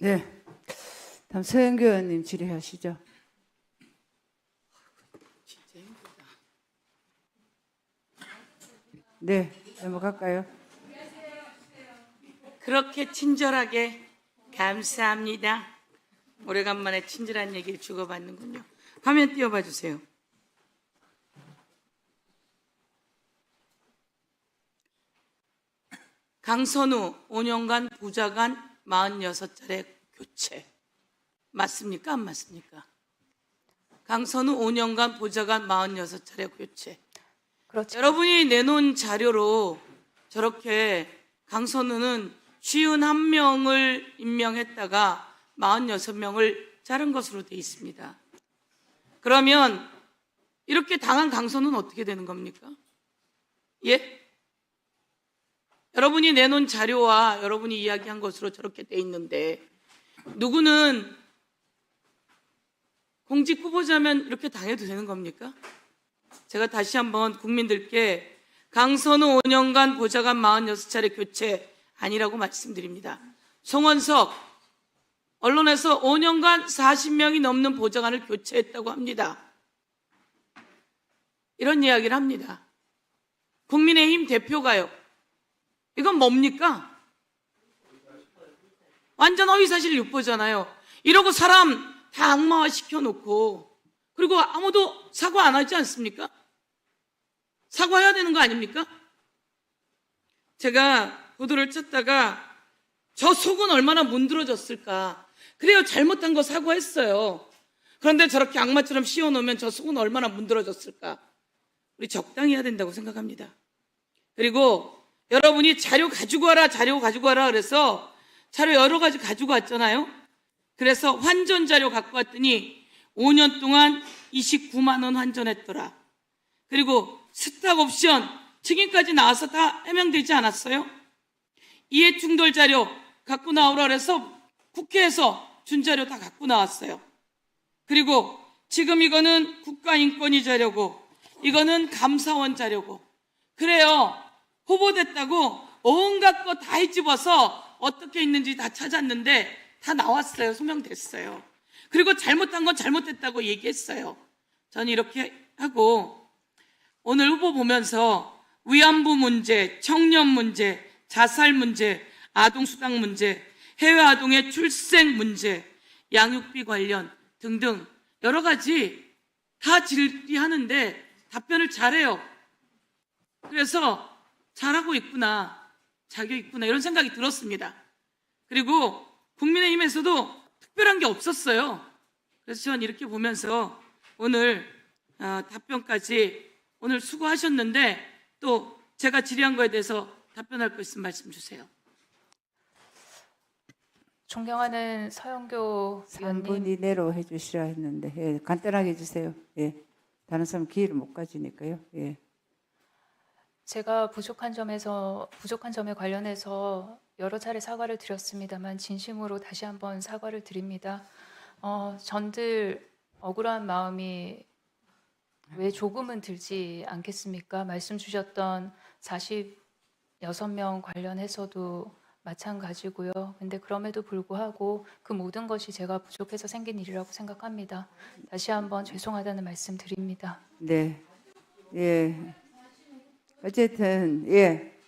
네. 다음 서영교 의원님 질의하시죠. 네, 넘어갈까요? 그렇게 친절하게 감사합니다. 오래간만에 친절한 얘기를 주고받는군요. 화면 띄워봐 주세요. 강선우 5년간 부자간 46차례 교체. 맞습니까? 안 맞습니까? 강선우 5년간 보좌관 46차례 교체. 그렇죠. 여러분이 내놓은 자료로 저렇게 강선우는 쉬운 한 명을 임명했다가 46명을 자른 것으로 돼 있습니다. 그러면 이렇게 당한 강선우는 어떻게 되는 겁니까? 예? 여러분이 내놓은 자료와 여러분이 이야기한 것으로 저렇게 돼 있는데 누구는 공직 후보자면 이렇게 당해도 되는 겁니까? 제가 다시 한번 국민들께 강선우 5년간 보좌관 46차례 교체 아니라고 말씀드립니다. 송원석 언론에서 5년간 40명이 넘는 보좌관을 교체했다고 합니다. 이런 이야기를 합니다. 국민의힘 대표가요. 이건 뭡니까? 완전 허위사실 유포잖아요. 이러고 사람 다 악마화 시켜놓고 그리고 아무도 사과 안 하지 않습니까? 사과해야 되는 거 아닙니까? 제가 보도를 찾다가 저 속은 얼마나 문드러졌을까. 그래요, 잘못한 거 사과했어요. 그런데 저렇게 악마처럼 씌워놓으면 저 속은 얼마나 문드러졌을까. 우리 적당히 해야 된다고 생각합니다. 그리고 여러분이 자료 가지고 와라, 자료 가지고 와라 그래서 자료 여러 가지 가지고 왔잖아요. 그래서 환전 자료 갖고 왔더니 5년 동안 29만 원 환전했더라. 그리고 스탁 옵션 증인까지 나와서 다 해명되지 않았어요? 이해 충돌 자료 갖고 나오라 그래서 국회에서 준 자료 다 갖고 나왔어요. 그리고 지금 이거는 국가인권위 자료고 이거는 감사원 자료고 그래요. 후보됐다고 온갖 거 다 해집어서 어떻게 있는지 다 찾았는데 다 나왔어요. 소명됐어요. 그리고 잘못한 건 잘못됐다고 얘기했어요. 저는 이렇게 하고 오늘 후보 보면서 위안부 문제, 청년 문제, 자살 문제, 아동수당 문제, 해외 아동의 출생 문제, 양육비 관련 등등 여러 가지 다 질의하는데 답변을 잘해요. 그래서 잘하고 있구나, 자격 있구나 이런 생각이 들었습니다. 그리고 국민의힘에서도 특별한 게 없었어요. 그래서 저는 이렇게 보면서 오늘 어, 답변까지 오늘 수고하셨는데 또 제가 질의한 거에 대해서 답변할 거 있으면 말씀 주세요. 존경하는 서영교 3분 의원님, 이내로 해주시라 했는데 예, 간단하게 해주세요. 예, 다른 사람 기회를 못 가지니까요. 예. 제가 부족한 점에서 부족한 점에 관련해서 여러 차례 사과를 드렸습니다만 진심으로 다시 한번 사과를 드립니다. 어, 전들 억울한 마음이 왜 조금은 들지 않겠습니까? 말씀 주셨던 46명 관련해서도 마찬가지고요. 근데 그럼에도 불구하고 그 모든 것이 제가 부족해서 생긴 일이라고 생각합니다. 다시 한번 죄송하다는 말씀 드립니다. 네. 예. 어쨌든 예.